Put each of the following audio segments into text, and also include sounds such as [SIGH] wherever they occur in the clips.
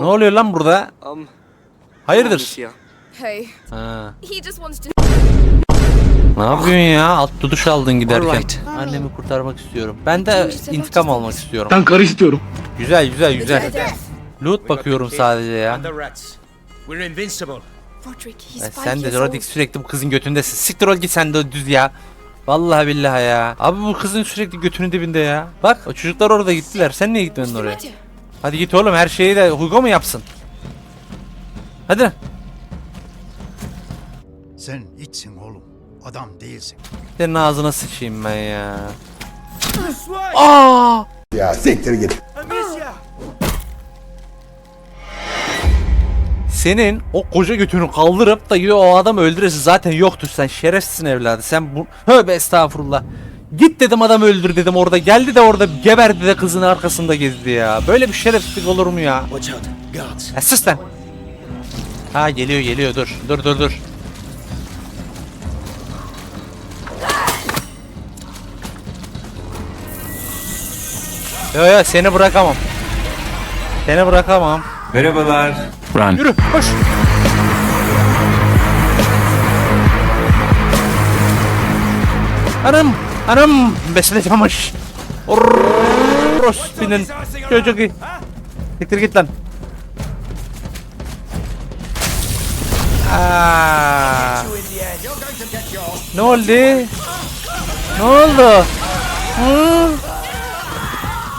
Ne oluyor lan burada? Um, Hayırdır? Hey, Ha. he just wants to. Ne yapıyorsun ya? Alt duduş aldın giderken. Alright. Annemi kurtarmak istiyorum. Ben de intikam almak istiyorum. Ben karı istiyorum. Güzel güzel güzel. Loot bakıyorum sadece ya. We're invincible. Roderick, he's sen de old. sürekli bu kızın götündesin. Siktir ol git sen de düz ya. Vallahi billahi ya. Abi bu kızın sürekli götünün dibinde ya. Bak o çocuklar orada gittiler. Sen niye gitmedin oraya? Hadi git oğlum her şeyi de Hugo mu yapsın? Hadi. Sen içsin oğlum. Adam değilsin. Senin ağzına sıçayım ben ya. Aa! Ya siktir git. Senin o koca götünü kaldırıp da o adam öldüresi zaten yoktur sen şerefsizsin evladı. Sen bu tövbe estağfurullah. Git dedim adam öldür dedim orada. Geldi de orada geberdi de kızın arkasında gezdi ya. Böyle bir şerefsizlik olur mu ya? Ya sus lan. Ha geliyor geliyor dur. Dur dur dur. Yo yo seni bırakamam. Seni bırakamam. Run. Yürü koş. Anam anam besletemiş. Orospu'nun çocuğu. Siktir git lan. Aa. Ne oldu? Ne oldu? Hı?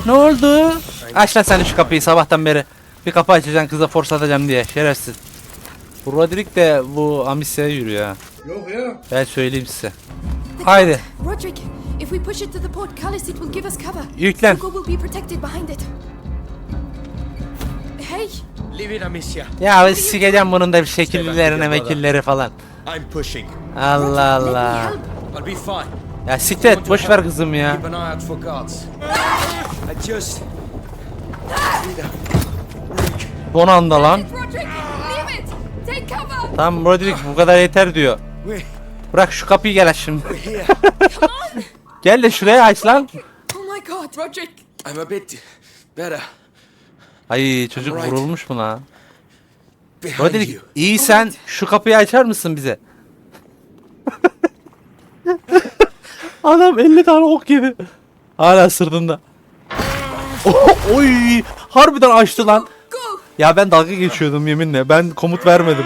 Ne oldu? Aç lan sen şu kapıyı sabahtan beri. Bir kapı açacaksın kıza force atacağım diye şerefsiz. Bu Roderick de bu Amisya'ya yürüyor ha. Yok ya. Ben söyleyeyim size. Haydi Roderick, if we push it to the portcullis, it will give us cover. yüklen. Hugo will be protected behind it. Hey, Leave it, Amicia. Ya sikeceğim bunun da bir şekillerine mekilleri falan. I'm pushing. Allah Allah. I'll be fine. Ya siktir et boş ver kızım ya. Keep an eye out for guards. I just. Son anda lan. Roderick, leave it. Take cover. Tamam Roderick bu kadar yeter diyor. Bırak şu kapıyı gel aç şimdi. Gel de şuraya aç lan. Oh my God, Roderick. I'm a bit better. Ay çocuk Right. vurulmuş buna. Roderick iyi sen şu kapıyı açar mısın bize? [LAUGHS] Adam 50 tane ok yedi. Hala sırtında. Oh, oy harbiden açtı lan. Ya ben dalga geçiyordum yeminle. Ben komut vermedim.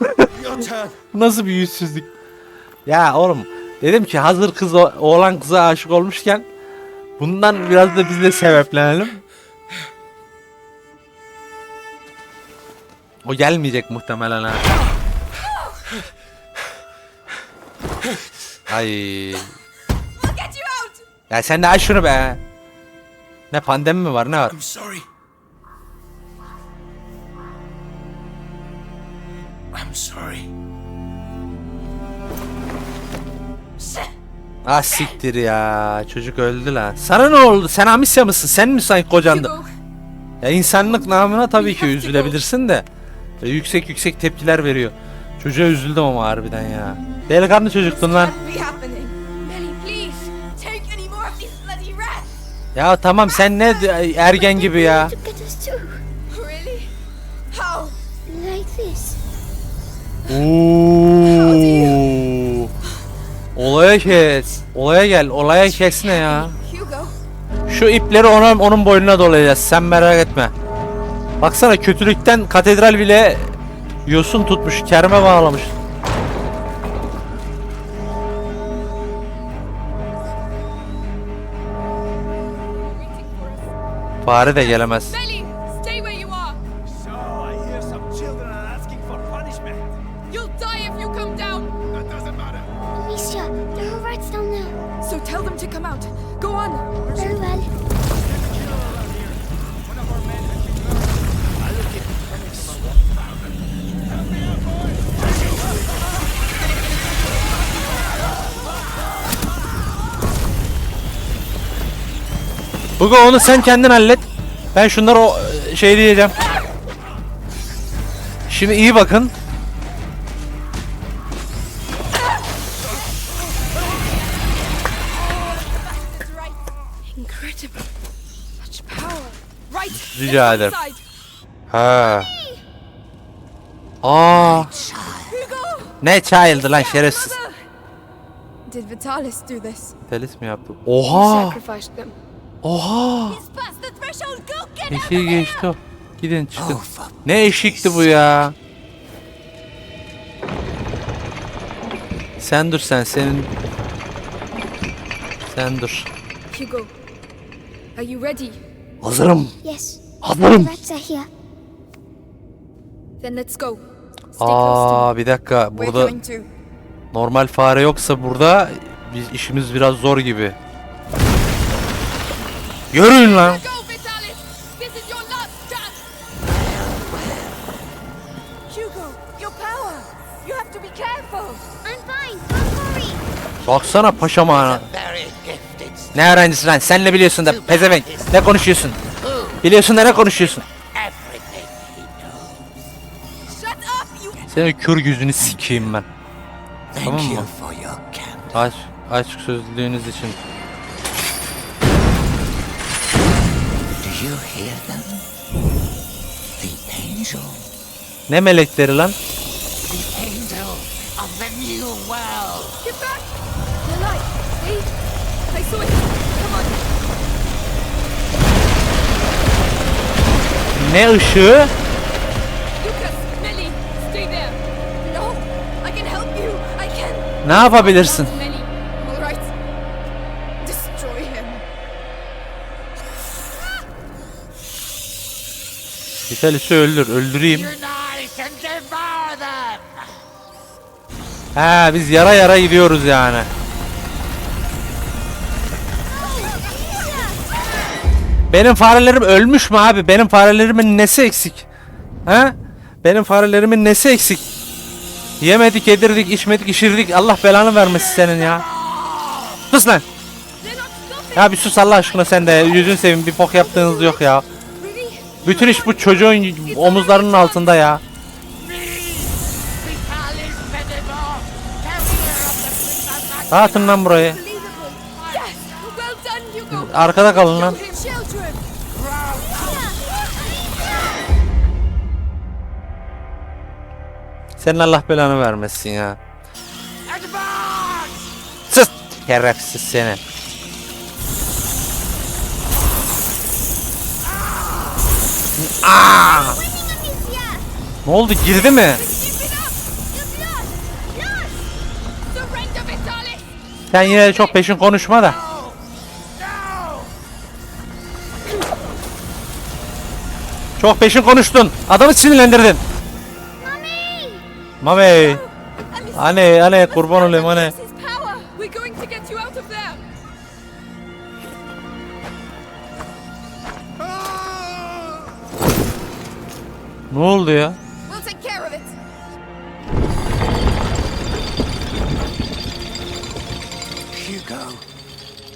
[LAUGHS] Nasıl bir yüzsüzlük. Ya oğlum dedim ki hazır kız oğlan kıza aşık olmuşken bundan biraz da biz de sebeplenelim. O gelmeyecek muhtemelen ha. Ay. Ya sen de aç şunu be. Ne pandemi mi var ne var? Ah siktir ya. Çocuk öldü lan. Sana ne oldu? Sen Amisya mısın? Sen mi sanki kocandı? Ya insanlık namına tabii ki üzülebilirsin de. Böyle yüksek yüksek tepkiler veriyor. Çocuğa üzüldüm ama harbiden ya. Delikanlı çocuktun lan. Ya tamam sen ne ergen gibi ya. To Olaya kes. Olaya gel. Olaya kes ne ya? Şu ipleri ona, onun boynuna dolayacağız. Sen merak etme. Baksana kötülükten katedral bile yosun tutmuş. Kerme bağlamış. Fare de gelemez. So tell them to come out. Go on. Very well. Hugo onu sen kendin hallet. Ben şunları o şey diyeceğim. Şimdi iyi bakın. Rica ederim. Ha. Aa. Ne child'ı lan şerefsiz. Did Vitalis do this? Telis mi yaptı? Oha. Oha. Eşiği geçti o. Gidin çıkın. Ne eşikti bu ya? Sen dur sen senin. Sen dur. Hugo, are you ready? Hazırım. Yes. Hazırım. The rats are here. Then let's go. Stay close to me. Aa bir dakika burada normal fare yoksa burada biz işimiz biraz zor gibi. Yürüyün lan. Go, Vitalis! This is your last chance! Hugo, your power! You have to be careful! I'm fine. Don't worry. Baksana paşama. Ne öğrencisi lan? Sen ne biliyorsun da pezevenk? Ne konuşuyorsun? Biliyorsun ne konuşuyorsun? Shut up, you Senin kör gözünü sikeyim ben. Tamam mı? Aç, aç sözlülüğünüz için. Do you hear them? The angel, Ne melekleri lan? the I can! Ne yapabilirsin? Vitalis'i öldür, öldüreyim. Ha biz yara yara gidiyoruz yani. Benim farelerim ölmüş mü abi? Benim farelerimin nesi eksik? Ha? Benim farelerimin nesi eksik? Yemedik, yedirdik, içmedik, işirdik. Allah belanı vermesin senin ya. Sus lan. Ya bir sus Allah aşkına sen de. Yüzün seveyim bir bok yaptığınız yok ya. Bütün iş bu çocuğun omuzlarının altında ya. Dağıtın lan burayı. Arkada kalın lan. Senin Allah belanı vermesin ya. Sus! Şerefsiz seni. Aa! Ne oldu girdi mi? Sen yine de çok peşin konuşma da. Çok peşin konuştun. Adamı sinirlendirdin. Mami. Anne, anne kurban olayım anne. Ne oldu ya? Hugo,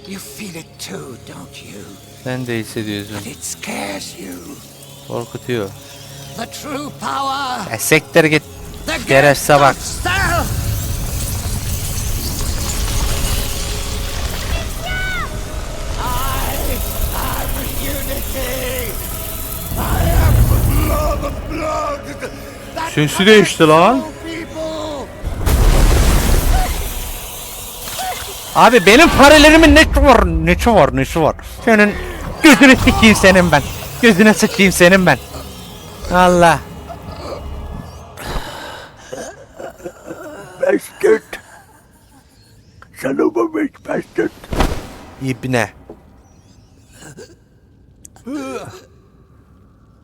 you feel it too, don't you? Sen de hissediyorsun. It scares you. Korkutuyor. The true power. E sektir git. Şerefsize bak. Sesi değişti lan. Abi benim farelerimin ne var? Ne var? Ne var? Senin gözünü sikeyim senin ben. Gözüne sıçayım senin ben. Allah. A bitch bastard. İbne.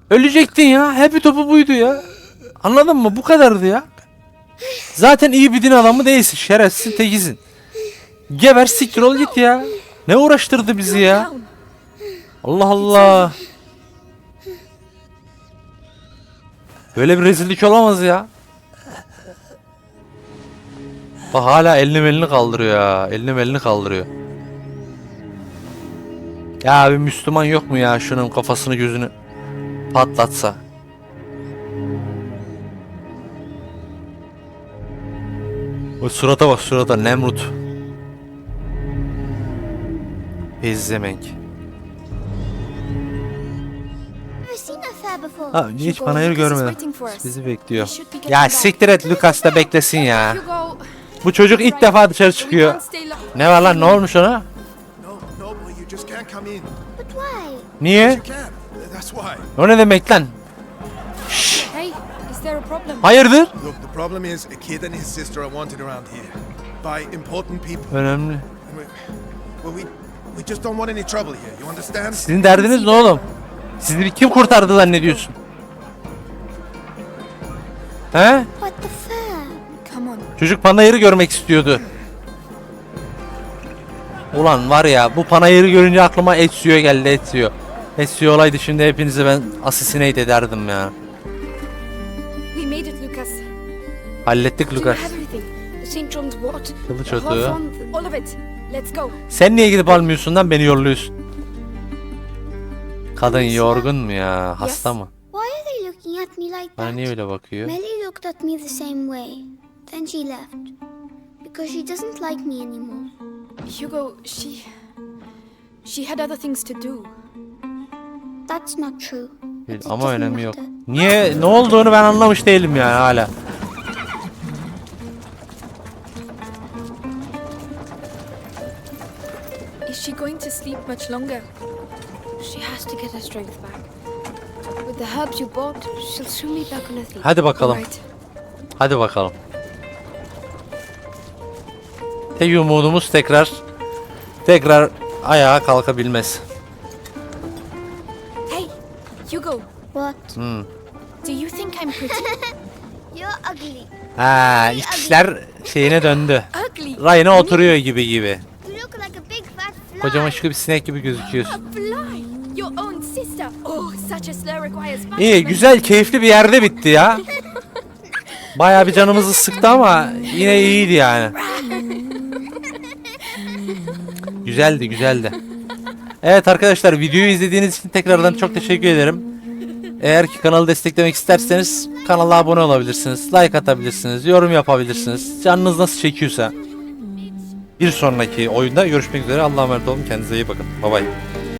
Ölecektin ya. Happy topu buydu ya. Anladın mı? Bu kadardı ya. Zaten iyi bir din adamı değilsin. Şerefsiz tekisin. Geber siktir ol git ya. Ne uğraştırdı bizi ya? Allah Allah. Böyle bir rezillik olamaz ya. Bak hala elini elini kaldırıyor ya. Elini elini kaldırıyor. Ya bir Müslüman yok mu ya şunun kafasını gözünü patlatsa. O surata bak surata Nemrut. Bezzemenk. Ha, hiç panayır görmedim. Bizi bekliyor. Ya siktir et Lucas da beklesin ya. Bu çocuk ilk defa dışarı çıkıyor. Ne var lan ne olmuş ona? Niye? O ne demek lan? Problem? Hayırdır? Önemli. Sizin derdiniz ne oğlum? Sizi bir kim kurtardı zannediyorsun? He? What the fuck? Come on. Çocuk panayırı görmek istiyordu. Ulan var ya bu panayırı görünce aklıma Ezio geldi Ezio. Ezio olaydı şimdi hepinizi ben assassinate ederdim ya. We made it, Lucas. Hallettik Lucas. Kılıç otu. Sen niye gidip almıyorsun lan beni yolluyorsun? Kadın yorgun mu ya? Hasta mı? Why are they looking at me like Bana that? niye öyle bakıyor? Melly looked at me the same way. Then she left. Because she doesn't like me anymore. Hugo, she... She had other things to do. That's not true. İt Ama önemi yok. Niye ne olduğunu ben anlamış değilim yani hala. Is she going to sleep much longer? Has to get her strength back. With the herbs you bought, she'll soon be back on her feet. Hadi bakalım. Alright. Hadi bakalım. Tek umudumuz tekrar tekrar ayağa kalkabilmesi. Hey, Hugo, What? do you think I'm pretty? [LAUGHS] You're ugly. Ha, işler şeyine döndü. Ugly. Rayına oturuyor gibi gibi. You look like a big fat fly. Kocaman şıkı bir sinek gibi gözüküyorsun. A fly. Your own sister. Oh, such a slur requires punishment. İyi, güzel, keyifli bir yerde bitti ya. Bayağı bir canımızı sıktı ama yine iyiydi yani. Güzeldi, güzeldi. Evet arkadaşlar videoyu izlediğiniz için tekrardan çok teşekkür ederim. Eğer ki kanalı desteklemek isterseniz kanala abone olabilirsiniz, like atabilirsiniz, yorum yapabilirsiniz. Canınız nasıl çekiyorsa. Bir sonraki oyunda görüşmek üzere. Allah'a emanet olun. Kendinize iyi bakın. Bye bye.